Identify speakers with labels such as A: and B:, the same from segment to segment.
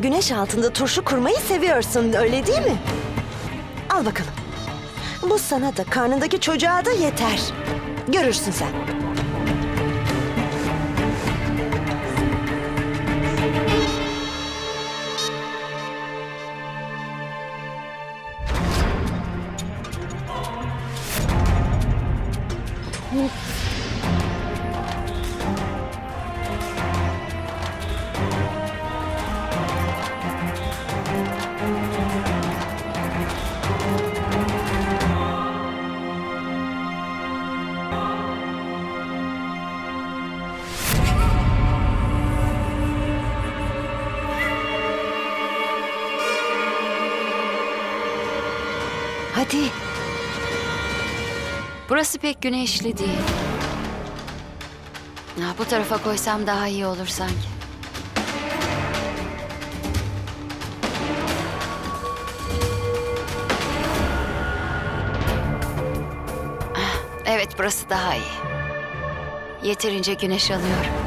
A: güneş altında turşu kurmayı seviyorsun öyle değil mi? Al bakalım. Bu sana da karnındaki çocuğa da yeter. Görürsün sen. Hadi.
B: Burası pek güneşli değil. Ha, bu tarafa koysam daha iyi olur sanki. Ah, Evet, burası daha iyi. Yeterince güneş alıyorum.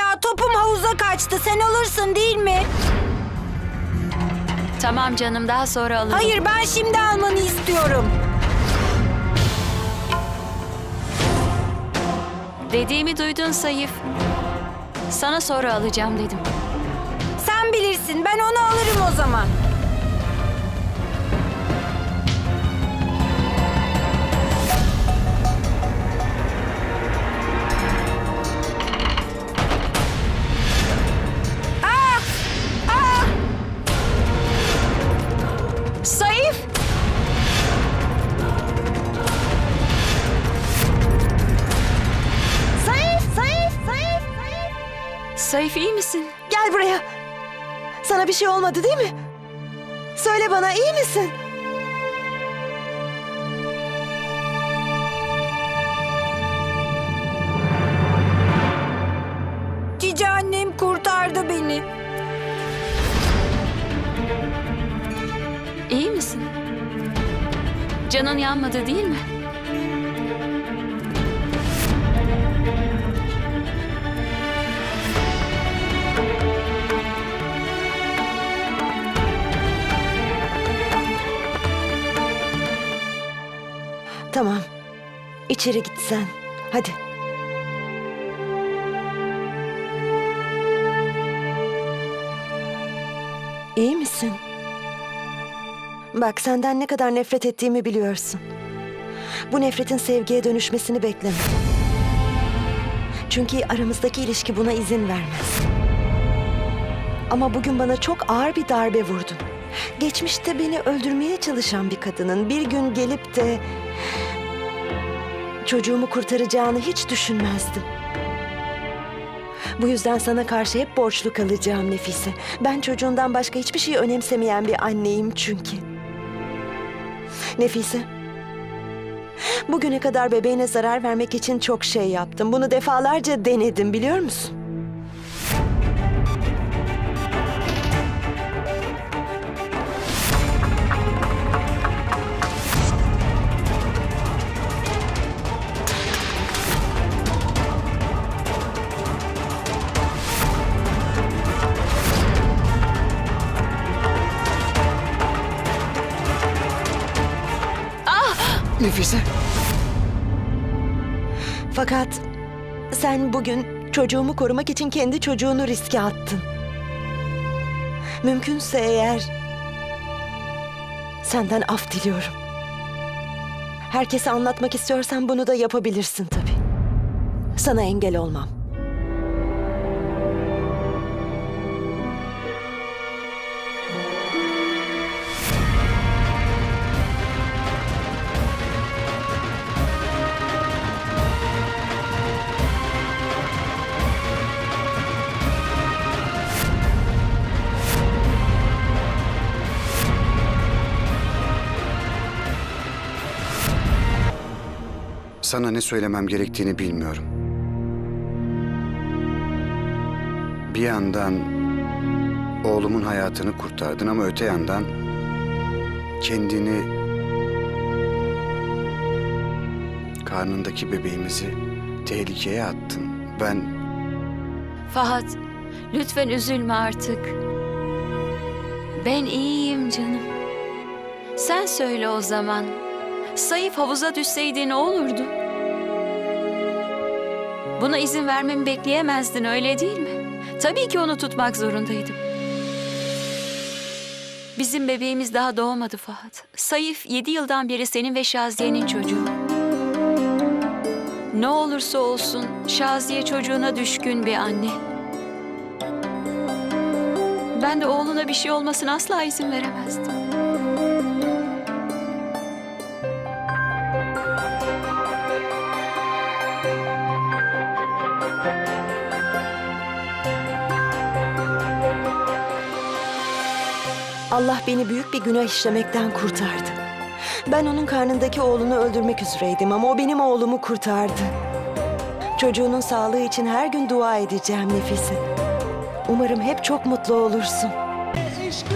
C: Ya topum havuza kaçtı. Sen alırsın değil mi?
B: Tamam canım, daha sonra alırım.
C: Hayır ben şimdi almanı istiyorum.
B: Dediğimi duydun Sayıf. Sana sonra alacağım dedim.
C: Sen bilirsin. Ben onu alırım o zaman.
B: Sayıf iyi misin?
A: Gel buraya. Sana bir şey olmadı değil mi? Söyle bana iyi misin?
C: Cici annem kurtardı beni.
B: İyi misin? Canın yanmadı değil mi?
A: İçeri git sen. Hadi. İyi misin? Bak senden ne kadar nefret ettiğimi biliyorsun. Bu nefretin sevgiye dönüşmesini bekleme. Çünkü aramızdaki ilişki buna izin vermez. Ama bugün bana çok ağır bir darbe vurdun. Geçmişte beni öldürmeye çalışan bir kadının bir gün gelip de çocuğumu kurtaracağını hiç düşünmezdim. Bu yüzden sana karşı hep borçlu kalacağım Nefise. Ben çocuğundan başka hiçbir şey önemsemeyen bir anneyim çünkü. Nefise. Bugüne kadar bebeğine zarar vermek için çok şey yaptım. Bunu defalarca denedim biliyor musun?
D: Nefise.
A: Fakat sen bugün çocuğumu korumak için kendi çocuğunu riske attın. Mümkünse eğer senden af diliyorum. Herkese anlatmak istiyorsan bunu da yapabilirsin tabii. Sana engel olmam.
D: Sana ne söylemem gerektiğini bilmiyorum. bir yandan oğlumun hayatını kurtardın ama öte yandan kendini karnındaki bebeğimizi tehlikeye attın. Ben
B: Fahat, lütfen üzülme artık. Ben iyiyim canım. Sen söyle o zaman. Sayıf havuza düşseydi ne olurdu? Buna izin vermemi bekleyemezdin öyle değil mi? Tabii ki onu tutmak zorundaydım. Bizim bebeğimiz daha doğmadı Fahat. Sayıf yedi yıldan beri senin ve Şaziye'nin çocuğu. Ne olursa olsun Şaziye çocuğuna düşkün bir anne. Ben de oğluna bir şey olmasına asla izin veremezdim.
A: Allah beni büyük bir günah işlemekten kurtardı. Ben onun karnındaki oğlunu öldürmek üzereydim ama o benim oğlumu kurtardı. Çocuğunun sağlığı için her gün dua edeceğim Nefise. Umarım hep çok mutlu olursun.
E: Eşkı